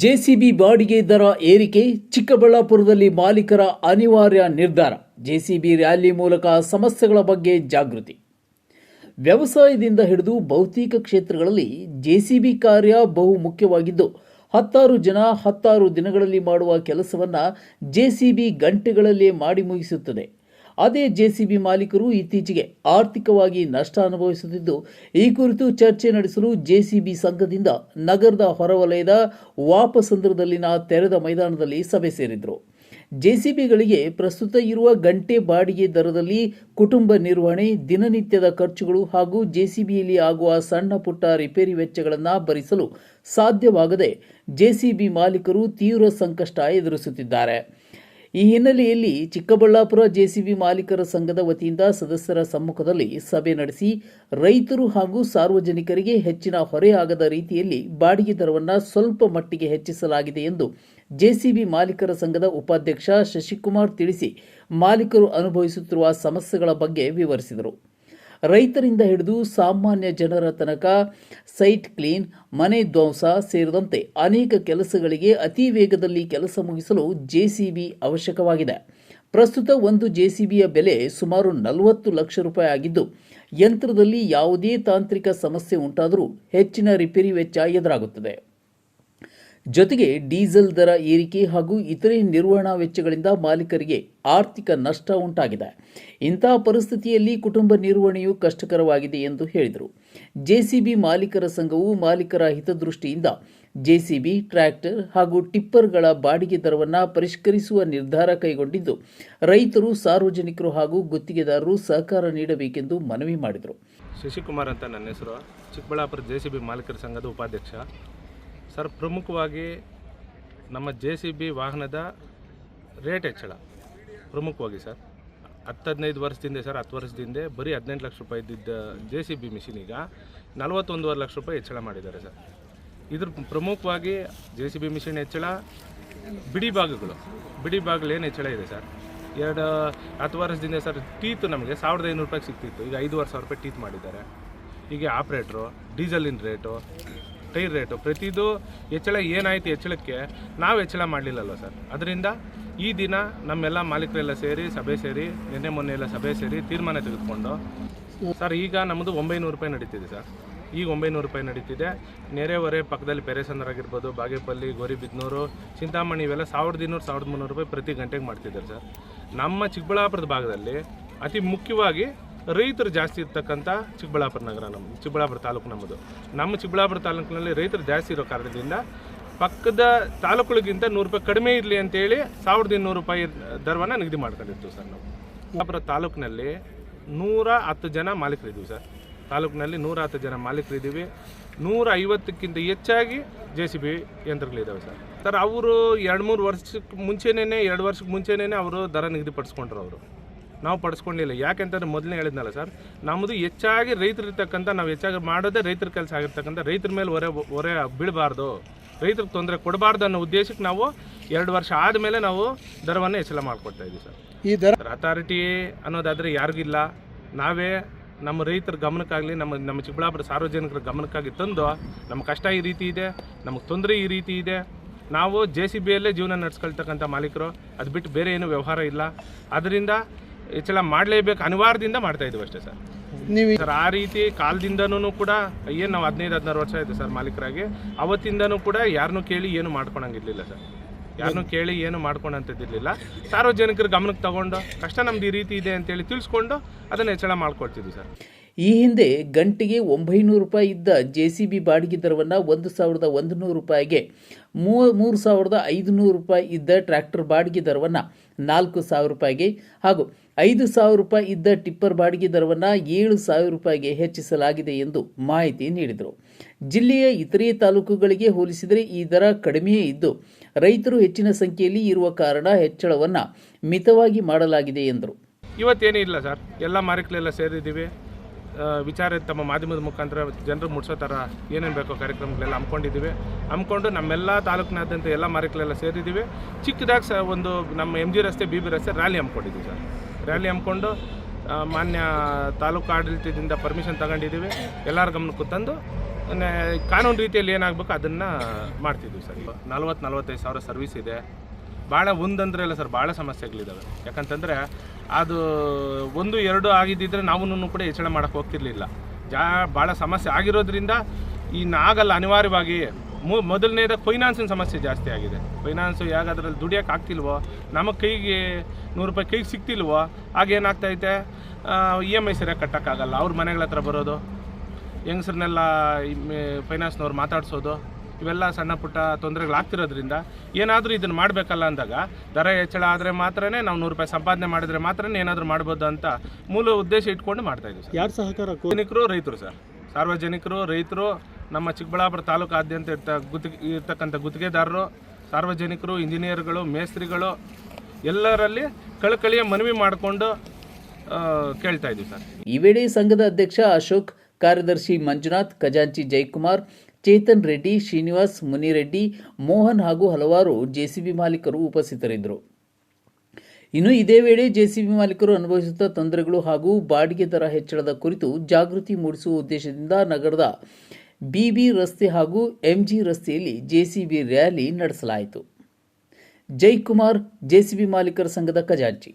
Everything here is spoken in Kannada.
ಜೆಸಿಬಿ ಬಾಡಿಗೆ ದರ ಏರಿಕೆ ಚಿಕ್ಕಬಳ್ಳಾಪುರದಲ್ಲಿ ಮಾಲೀಕರ ಅನಿವಾರ್ಯ ನಿರ್ಧಾರ. ಜೆಸಿಬಿ ರ್ಯಾಲಿ ಮೂಲಕ ಸಮಸ್ಯೆಗಳ ಬಗ್ಗೆ ಜಾಗೃತಿ. ವ್ಯವಸಾಯದಿಂದ ಹಿಡಿದು ಭೌತಿಕ ಕ್ಷೇತ್ರಗಳಲ್ಲಿ ಜೆಸಿಬಿ ಕಾರ್ಯ ಬಹು ಮುಖ್ಯವಾಗಿದ್ದು, ಹತ್ತಾರು ಜನ ಹತ್ತಾರು ದಿನಗಳಲ್ಲಿ ಮಾಡುವ ಕೆಲಸವನ್ನು ಜೆಸಿಬಿ ಗಂಟೆಗಳಲ್ಲೇ ಮಾಡಿ ಮುಗಿಸುತ್ತದೆ. ಅದೇ ಜೆಸಿಬಿ ಮಾಲೀಕರು ಇತ್ತೀಚೆಗೆ ಆರ್ಥಿಕವಾಗಿ ನಷ್ಟ ಅನುಭವಿಸುತ್ತಿದ್ದು, ಈ ಕುರಿತು ಚರ್ಚೆ ನಡೆಸಲು ಜೆಸಿಬಿ ಸಂಘದಿಂದ ನಗರದ ಹೊರವಲಯದ ವಾಪಸಂದ್ರದಲ್ಲಿನ ತೆರೆದ ಮೈದಾನದಲ್ಲಿ ಸಭೆ ಸೇರಿದ್ರು. ಜೆಸಿಬಿಗಳಿಗೆ ಪ್ರಸ್ತುತ ಇರುವ ಗಂಟೆ ಬಾಡಿಗೆ ದರದಲ್ಲಿ ಕುಟುಂಬ ನಿರ್ವಹಣೆ, ದಿನನಿತ್ಯದ ಖರ್ಚುಗಳು ಹಾಗೂ ಜೆಸಿಬಿಯಲ್ಲಿ ಆಗುವ ಸಣ್ಣ ಪುಟ್ಟ ರಿಪೇರಿ ವೆಚ್ಚಗಳನ್ನು ಭರಿಸಲು ಸಾಧ್ಯವಾಗದೆ ಜೆಸಿಬಿ ಮಾಲೀಕರು ತೀವ್ರ ಸಂಕಷ್ಟ ಎದುರಿಸುತ್ತಿದ್ದಾರೆ. ಈ ಹಿನ್ನೆಲೆಯಲ್ಲಿ ಚಿಕ್ಕಬಳ್ಳಾಪುರ ಜೆಸಿಬಿ ಮಾಲೀಕರ ಸಂಘದ ವತಿಯಿಂದ ಸದಸ್ಯರ ಸಮ್ಮುಖದಲ್ಲಿ ಸಭೆ ನಡೆಸಿ ರೈತರು ಹಾಗೂ ಸಾರ್ವಜನಿಕರಿಗೆ ಹೆಚ್ಚಿನ ಹೊರೆಯಾಗದ ರೀತಿಯಲ್ಲಿ ಬಾಡಿಗೆ ದರವನ್ನು ಸ್ವಲ್ಪ ಮಟ್ಟಿಗೆ ಹೆಚ್ಚಿಸಲಾಗಿದೆ ಎಂದು ಜೆಸಿಬಿ ಮಾಲೀಕರ ಸಂಘದ ಉಪಾಧ್ಯಕ್ಷ ಶಶಿಕುಮಾರ್ ತಿಳಿಸಿ ಮಾಲೀಕರು ಅನುಭವಿಸುತ್ತಿರುವ ಸಮಸ್ಯೆಗಳ ಬಗ್ಗೆ ವಿವರಿಸಿದರು. ರೈತರಿಂದ ಹಿಡಿದು ಸಾಮಾನ್ಯ ಜನರ ತನಕ ಸೈಟ್ ಕ್ಲೀನ್, ಮನೆ ಧ್ವಂಸ ಸೇರಿದಂತೆ ಅನೇಕ ಕೆಲಸಗಳಿಗೆ ಅತಿ ವೇಗದಲ್ಲಿ ಕೆಲಸ ಮುಗಿಸಲು ಜೆಸಿಬಿ ಅವಶ್ಯಕವಾಗಿದೆ. ಪ್ರಸ್ತುತ ಒಂದು ಜೆಸಿಬಿಯ ಬೆಲೆ ಸುಮಾರು ನಲವತ್ತು ಲಕ್ಷ ರೂಪಾಯಿ ಆಗಿದ್ದು, ಯಂತ್ರದಲ್ಲಿ ಯಾವುದೇ ತಾಂತ್ರಿಕ ಸಮಸ್ಯೆ ಉಂಟಾದರೂ ಹೆಚ್ಚಿನ ರಿಪೇರಿ ವೆಚ್ಚ ಎದುರಾಗುತ್ತದೆ. ಜೊತೆಗೆ ಡೀಸೆಲ್ ದರ ಏರಿಕೆ ಹಾಗೂ ಇತರೆ ನಿರ್ವಹಣಾ ವೆಚ್ಚಗಳಿಂದ ಮಾಲೀಕರಿಗೆ ಆರ್ಥಿಕ ನಷ್ಟ ಉಂಟಾಗಿದೆ. ಇಂತಹ ಪರಿಸ್ಥಿತಿಯಲ್ಲಿ ಕುಟುಂಬ ನಿರ್ವಹಣೆಯು ಕಷ್ಟಕರವಾಗಿದೆ ಎಂದು ಹೇಳಿದರು. ಜೆಸಿಬಿ ಮಾಲೀಕರ ಸಂಘವು ಮಾಲೀಕರ ಹಿತದೃಷ್ಟಿಯಿಂದ ಜೆಸಿಬಿ ಟ್ರ್ಯಾಕ್ಟರ್ ಹಾಗೂ ಟಿಪ್ಪರ್ಗಳ ಬಾಡಿಗೆ ದರವನ್ನು ಪರಿಷ್ಕರಿಸುವ ನಿರ್ಧಾರ ಕೈಗೊಂಡಿದ್ದು, ರೈತರು, ಸಾರ್ವಜನಿಕರು ಹಾಗೂ ಗುತ್ತಿಗೆದಾರರು ಸಹಕಾರ ನೀಡಬೇಕೆಂದು ಮನವಿ ಮಾಡಿದರು. ಶಶಿಕುಮಾರ್ ಅಂತ ನನ್ನ ಹೆಸರು. ಚಿಕ್ಕಬಳ್ಳಾಪುರ ಜೆಸಿಬಿ ಮಾಲೀಕರ ಸಂಘದ ಉಪಾಧ್ಯಕ್ಷ. ಸರ್, ಪ್ರಮುಖವಾಗಿ ನಮ್ಮ ಜೆ ಸಿ ಬಿ ವಾಹನದ ರೇಟ್ ಹೆಚ್ಚಳ. ಪ್ರಮುಖವಾಗಿ ಸರ್. ಹತ್ತು ಹದಿನೈದು ವರ್ಷದಿಂದ ಸರ್, ಹತ್ತು ವರ್ಷದಿಂದ ಬರೀ ಹದಿನೆಂಟು ಲಕ್ಷ ರೂಪಾಯಿ ಇದ್ದಿದ್ದ ಜೆ ಸಿ ಬಿ ಮಿಷಿನ್ ಈಗ ನಲವತ್ತೊಂದೂವರೆ ಲಕ್ಷ ರೂಪಾಯಿ ಹೆಚ್ಚಳ ಮಾಡಿದ್ದಾರೆ ಸರ್. ಇದ್ರ ಪ್ರಮುಖವಾಗಿ ಜೆ ಸಿ ಬಿ ಮಿಷಿನ್ ಹೆಚ್ಚಳ, ಬಿಡಿ ಭಾಗಗಳು. ಬಿಡಿ ಭಾಗಗಳು ಏನು ಹೆಚ್ಚಳ ಇದೆ ಸರ್? ಎರಡು, ಹತ್ತು ವರ್ಷದಿಂದ ಸರ್ ಟೀತು ನಮಗೆ ಸಾವಿರದ ಐನೂರು ರೂಪಾಯಿಗೆ ಸಿಗ್ತಿತ್ತು. ಈಗ ಐದುವರೆ ಸಾವಿರ ರೂಪಾಯಿ ಟೀತ್ ಮಾಡಿದ್ದಾರೆ. ಹೀಗೆ ಆಪ್ರೇಟ್ರು ಡೀಸೆಲಿನ ರೇಟು ಟೈರ್ ರೇಟು. ಪ್ರತಿದು ಹೆಚ್ಚಳ ಏನಾಯಿತು ಹೆಚ್ಚಳಕ್ಕೆ ನಾವು ಹೆಚ್ಚಳ ಮಾಡಲಿಲ್ಲಲ್ವ ಸರ್. ಅದರಿಂದ ಈ ದಿನ ನಮ್ಮೆಲ್ಲ ಮಾಲೀಕರೆಲ್ಲ ಸೇರಿ, ಸಭೆ ಸೇರಿ, ನಿನ್ನೆ ಮೊನ್ನೆ ಎಲ್ಲ ಸಭೆ ಸೇರಿ ತೀರ್ಮಾನ ತೆಗೆದುಕೊಂಡು ಸರ್, ಈಗ ನಮ್ಮದು ಒಂಬೈನೂರು ರೂಪಾಯಿ ನಡೀತಿದೆ ಸರ್. ಈಗ ಒಂಬೈನೂರು ರೂಪಾಯಿ ನಡೀತಿದೆ. ನೆರೆಹೊರೆ ಪಕ್ಕದಲ್ಲಿ ಪೆರೇಸಂದ್ರ ಆಗಿರ್ಬೋದು ಬಾಗೇಪಲ್ಲಿ ಗೋರಿಬಿದ್ನೂರು ಚಿಂತಾಮಣಿ ಇವೆಲ್ಲ ಸಾವಿರದ ಇನ್ನೂರು, ಸಾವಿರದ ಮುನ್ನೂರು ರೂಪಾಯಿ ಪ್ರತಿ ಗಂಟೆಗೆ ಮಾಡ್ತಿದ್ದಾರೆ ಸರ್. ನಮ್ಮ ಚಿಕ್ಕಬಳ್ಳಾಪುರದ ಭಾಗದಲ್ಲಿ ಅತಿ ಮುಖ್ಯವಾಗಿ ರೈತರು ಜಾಸ್ತಿ ಇರ್ತಕ್ಕಂಥ ಚಿಕ್ಕಬಳ್ಳಾಪುರ ನಗರ ನಮ್ಮ, ಚಿಕ್ಕಬಳ್ಳಾಪುರ ತಾಲೂಕು ನಮ್ಮದು. ನಮ್ಮ ಚಿಕ್ಕಬಳ್ಳಾಪುರ ತಾಲೂಕಿನಲ್ಲಿ ರೈತರು ಜಾಸ್ತಿ ಇರೋ ಕಾರಣದಿಂದ ಪಕ್ಕದ ತಾಲೂಕುಗಳಿಗಿಂತ ನೂರು ರೂಪಾಯಿ ಕಡಿಮೆ ಇರಲಿ ಅಂತೇಳಿ ಸಾವಿರದ ಇನ್ನೂರು ರೂಪಾಯಿ ದರವನ್ನು ನಿಗದಿ ಮಾಡ್ಕೊಂಡಿರ್ತೀವಿ ಸರ್ ನಾವು. ಚಿಕ್ಕಬಳ್ಳಾಪುರ ತಾಲೂಕಿನಲ್ಲಿ ನೂರ ಹತ್ತು ಜನ ಮಾಲೀಕರಿದ್ದೀವಿ ಸರ್. ತಾಲೂಕಿನಲ್ಲಿ ನೂರ ಹತ್ತು ಜನ ಮಾಲೀಕರಿದ್ದೀವಿ. ನೂರ ಐವತ್ತಕ್ಕಿಂತ ಹೆಚ್ಚಾಗಿ ಜೆ ಸಿ ಬಿ ಯಂತ್ರಗಳಿದ್ದಾವೆ ಸರ್. ಸರ್, ಅವರು ಎರಡು ಮೂರು ವರ್ಷಕ್ಕೆ ಮುಂಚೆನೇ ಎರಡು ವರ್ಷಕ್ಕೆ ಮುಂಚೆನೇ ಅವರು ದರ ನಿಗದಿಪಡಿಸ್ಕೊಂಡ್ರು ಅವರು. ನಾವು ಪಡಿಸ್ಕೊಂಡಿಲ್ಲ. ಯಾಕೆಂತಂದ್ರೆ ಮೊದಲನೇ ಹೇಳಿದ್ನಲ್ಲ ಸರ್ ನಮ್ಮದು ಹೆಚ್ಚಾಗಿ ರೈತರಿರ್ತಕ್ಕಂಥ ನಾವು ಹೆಚ್ಚಾಗಿ ಮಾಡೋದೇ ರೈತರ ಕೆಲಸ ಆಗಿರ್ತಕ್ಕಂಥ ರೈತರ ಮೇಲೆ ಹೊರೆ ಹೊರೆ ಬೀಳಬಾರ್ದು. ರೈತರಿಗೆ ತೊಂದರೆ ಕೊಡಬಾರ್ದು ಅನ್ನೋ ಉದ್ದೇಶಕ್ಕೆ ನಾವು ಎರಡು ವರ್ಷ ಆದಮೇಲೆ ನಾವು ದರವನ್ನು ಹೆಚ್ಚಳ ಮಾಡಿಕೊಡ್ತಾ ಇದ್ದೀವಿ ಸರ್. ಈ ದರ ಅಥಾರಿಟಿ ಅನ್ನೋದಾದರೆ ಯಾರಿಗಿಲ್ಲ. ನಾವೇ ನಮ್ಮ ರೈತರ ಗಮನಕ್ಕಾಗಲಿ ನಮ್ಮ ನಮ್ಮ ಚಿಕ್ಕಬಳ್ಳಾಪುರ ಸಾರ್ವಜನಿಕರ ಗಮನಕ್ಕಾಗಿ ತಂದು ನಮ್ಮ ಕಷ್ಟ ಈ ರೀತಿ ಇದೆ ನಮಗೆ ತೊಂದರೆ ಈ ರೀತಿ ಇದೆ. ನಾವು ಜೆ ಸಿ ಬಿಯಲ್ಲೇ ಜೀವನ ನಡೆಸ್ಕೊಳ್ತಕ್ಕಂಥ ಮಾಲೀಕರು ಅದು ಬಿಟ್ಟು ಬೇರೆ ಏನು ವ್ಯವಹಾರ ಇಲ್ಲ. ಅದರಿಂದ ಹೆಚ್ಚಳ ಮಾಡಲೇಬೇಕು ಅನಿವಾರ್ಯದಿಂದ ಮಾಡ್ತಾ ಇದ್ದೀವಿ ಅಷ್ಟೇ ಸರ್. ನೀವು ಸರ್ ಆ ರೀತಿ ಕಾಲದಿಂದನೂ ಕೂಡ ಏನು ನಾವು ಹದಿನೈದು ಹದಿನಾರು ವರ್ಷ ಆಯಿತು ಸರ್ ಮಾಲೀಕರಾಗಿ ಅವತ್ತಿಂದನೂ ಕೂಡ ಯಾರನ್ನೂ ಕೇಳಿ ಏನು ಮಾಡ್ಕೊಳಂಗಿರ್ಲಿಲ್ಲ ಸರ್. ಯಾರನ್ನೂ ಕೇಳಿ ಏನು ಮಾಡ್ಕೊಳಂತದ್ದಿರಲಿಲ್ಲ. ಸಾರ್ವಜನಿಕರ ಗಮನಕ್ಕೆ ತಗೊಂಡು ಕಷ್ಟ ನಮ್ದು ಈ ರೀತಿ ಇದೆ ಅಂತೇಳಿ ತಿಳಿಸ್ಕೊಂಡು ಅದನ್ನು ಹೆಚ್ಚಳ ಮಾಡ್ಕೊಡ್ತಿದ್ವಿ ಸರ್. ಈ ಹಿಂದೆ ಗಂಟೆಗೆ ಒಂಬೈನೂರು ರೂಪಾಯಿ ಇದ್ದ ಜೆ ಸಿ ಬಿ ಬಾಡಿಗೆ ದರವನ್ನು ಒಂದು ಸಾವಿರದ ಒಂದು ನೂರು ರೂಪಾಯಿಗೆ ಮೂ, ಮೂರು ಸಾವಿರದ ಐದುನೂರು ರೂಪಾಯಿ ಇದ್ದ ಟ್ರ್ಯಾಕ್ಟರ್ ಬಾಡಿಗೆ ದರವನ್ನು ನಾಲ್ಕು ಸಾವಿರ ರೂಪಾಯಿಗೆ ಹಾಗೂ ಐದು ಸಾವಿರ ರೂಪಾಯಿ ಇದ್ದ ಟಿಪ್ಪರ್ ಬಾಡಿಗೆ ದರವನ್ನು ಏಳು ಸಾವಿರ ರೂಪಾಯಿಗೆ ಹೆಚ್ಚಿಸಲಾಗಿದೆ ಎಂದು ಮಾಹಿತಿ ನೀಡಿದರು. ಜಿಲ್ಲೆಯ ಇತರೆ ತಾಲೂಕುಗಳಿಗೆ ಹೋಲಿಸಿದರೆ ಈ ದರ ಕಡಿಮೆಯೇ ಇದ್ದು, ರೈತರು ಹೆಚ್ಚಿನ ಸಂಖ್ಯೆಯಲ್ಲಿ ಇರುವ ಕಾರಣ ಹೆಚ್ಚಳವನ್ನು ಮಿತವಾಗಿ ಮಾಡಲಾಗಿದೆ ಎಂದರು. ಇವತ್ತೇನೂ ಇಲ್ಲ ಸರ್. ಎಲ್ಲ ಮಾರ್ಕೆಟ್ಲೆಲ್ಲ ಸೇರಿದ್ದೀವಿ. ವಿಚಾರ ತಮ್ಮ ಮಾಧ್ಯಮದ ಮುಖಾಂತರ ಜನರು ಮುಟ್ಸೋ ಥರ ಏನೇನು ಬೇಕೋ ಕಾರ್ಯಕ್ರಮಗಳೆಲ್ಲ ಹಮ್ಮಿಕೊಂಡಿದ್ದೀವಿ. ಹಮ್ಮಿಕೊಂಡು ನಮ್ಮೆಲ್ಲ ತಾಲೂಕಿನಾದ್ಯಂತ ಎಲ್ಲ ಮಾರ್ಗಗಳೆಲ್ಲ ಸೇರಿದ್ದೀವಿ. ಚಿಕ್ಕದಾಗಿ ಸ ಒಂದು ನಮ್ಮ ಎಂ ಜಿ ರಸ್ತೆ ಬಿ ಬಿ ರಸ್ತೆ ರ್ಯಾಲಿ ಹಮ್ಮಿಕೊಂಡಿದ್ದೀವಿ ಸರ್. ರ್ಯಾಲಿ ಹಮ್ಮಿಕೊಂಡು ಮಾನ್ಯ ತಾಲೂಕು ಆಡಳಿತದಿಂದ ಪರ್ಮಿಷನ್ ತಗೊಂಡಿದ್ದೀವಿ. ಎಲ್ಲರ ಗಮನಕ್ಕೂ ತಂದು ಕಾನೂನು ರೀತಿಯಲ್ಲಿ ಏನಾಗಬೇಕು ಅದನ್ನು ಮಾಡ್ತಿದ್ವಿ ಸರ್. ನಲ್ವತ್ತು ನಲ್ವತ್ತೈದು ಸಾವಿರ ಸರ್ವಿಸ್ ಇದೆ. ಭಾಳ ಒಂದಂದ್ರೆ ಅಲ್ಲ ಸರ್ ಭಾಳ ಸಮಸ್ಯೆಗಳಿದ್ದಾವೆ ಯಾಕಂತಂದರೆ ಅದು ಒಂದು, ಎರಡು ಆಗಿದ್ದಿದ್ರೆ ನಾವು ಕೂಡ ಹೆಚ್ಚಳ ಮಾಡೋಕ್ಕೆ ಹೋಗ್ತಿರ್ಲಿಲ್ಲ. ಜಾ ಭಾಳ ಸಮಸ್ಯೆ ಆಗಿರೋದ್ರಿಂದ ಇನ್ನು ಆಗಲ್ಲ ಅನಿವಾರ್ಯವಾಗಿ ಮು, ಮೊದಲನೇದ ಫೈನಾನ್ಸಿನ ಸಮಸ್ಯೆ ಜಾಸ್ತಿ ಆಗಿದೆ. ಫೈನಾನ್ಸು ಯಾಕೆ ಅದರಲ್ಲಿ ದುಡಿಯೋಕೆ ಆಗ್ತಿಲ್ವೋ ನಮ್ಮ ಕೈಗೆ ನೂರು ರೂಪಾಯಿ ಕೈಗೆ ಸಿಗ್ತಿಲ್ವೋ ಆಗೇನಾಗ್ತೈತೆ ಇ ಎಂ ಐ ಸರಿಯಾಗಿ ಕಟ್ಟೋಕ್ಕಾಗಲ್ಲ. ಅವ್ರ ಮನೆಗಳ ಹತ್ರ ಬರೋದು, ಹೆಂಗಸ್ರನ್ನೆಲ್ಲ ಫೈನಾನ್ಸ್ನವ್ರು ಮಾತಾಡ್ಸೋದು ಇವೆಲ್ಲ ಸಣ್ಣ ಪುಟ್ಟ ತೊಂದರೆಗಳಾಗ್ತಿರೋದ್ರಿಂದ ಏನಾದರೂ ಇದನ್ನು ಮಾಡಬೇಕಲ್ಲ ಅಂದಾಗ ದರ ಹೆಚ್ಚಳ ಆದರೆ ಮಾತ್ರನೇ ನಾವು ನೂರು ರೂಪಾಯಿ ಸಂಪಾದನೆ ಮಾಡಿದರೆ ಮಾತ್ರನೇ ಏನಾದರೂ ಮಾಡ್ಬೋದು ಅಂತ ಮೂಲ ಉದ್ದೇಶ ಇಟ್ಕೊಂಡು ಮಾಡ್ತಾ ಇದ್ದೀವಿ ಸರ್. ಯಾರು ಸಹಕಾರ ಸೈನಿಕರು ಸಾರ್ವಜನಿಕರು ರೈತರು ಸರ್. ಸಾರ್ವಜನಿಕರು ರೈತರು ನಮ್ಮ ಚಿಕ್ಕಬಳ್ಳಾಪುರ ತಾಲೂಕಾದ್ಯಂತ ಇರ್ತ ಗುತ್ತಿಗೆ ಇರ್ತಕ್ಕಂಥ ಗುತ್ತಿಗೆದಾರರು ಸಾರ್ವಜನಿಕರು ಇಂಜಿನಿಯರ್ಗಳು ಮೇಸ್ತ್ರಿಗಳು ಎಲ್ಲರಲ್ಲಿ ಕಳಕಳಿಯ ಮನವಿ ಮಾಡಿಕೊಂಡು ಕೇಳ್ತಾ ಇದ್ದೀವಿ ಸರ್. ಈ ವೇಳೆ ಸಂಘದ ಅಧ್ಯಕ್ಷ ಅಶೋಕ್ ಕಾರ್ಯದರ್ಶಿ ಮಂಜುನಾಥ್ ಖಜಾಂಚಿ ಜಯಕುಮಾರ್ ಚೇತನ್ ರೆಡ್ಡಿ, ಶ್ರೀನಿವಾಸ್ ಮುನಿರೆಡ್ಡಿ, ಮೋಹನ್ ಹಾಗೂ ಹಲವಾರು ಜೆಸಿಬಿ ಮಾಲೀಕರು ಉಪಸ್ಥಿತರಿದ್ದರು. ಇನ್ನು ಇದೇ ವೇಳೆ ಜೆಸಿಬಿ ಮಾಲೀಕರು ಅನುಭವಿಸುತ್ತ ತೊಂದರೆಗಳು ಹಾಗೂ ಬಾಡಿಗೆ ದರ ಹೆಚ್ಚಳದ ಕುರಿತು ಜಾಗೃತಿ ಮೂಡಿಸುವ ಉದ್ದೇಶದಿಂದ ನಗರದ ಬಿಬಿ ರಸ್ತೆ ಹಾಗೂ ಎಂಜಿ ರಸ್ತೆಯಲ್ಲಿ ಜೆಸಿಬಿ ರ್ಯಾಲಿ ನಡೆಸಲಾಯಿತು. ಜೈಕುಮಾರ್ ಜೆಸಿಬಿ ಮಾಲೀಕರ ಸಂಘದ ಖಜಾಂಚಿ.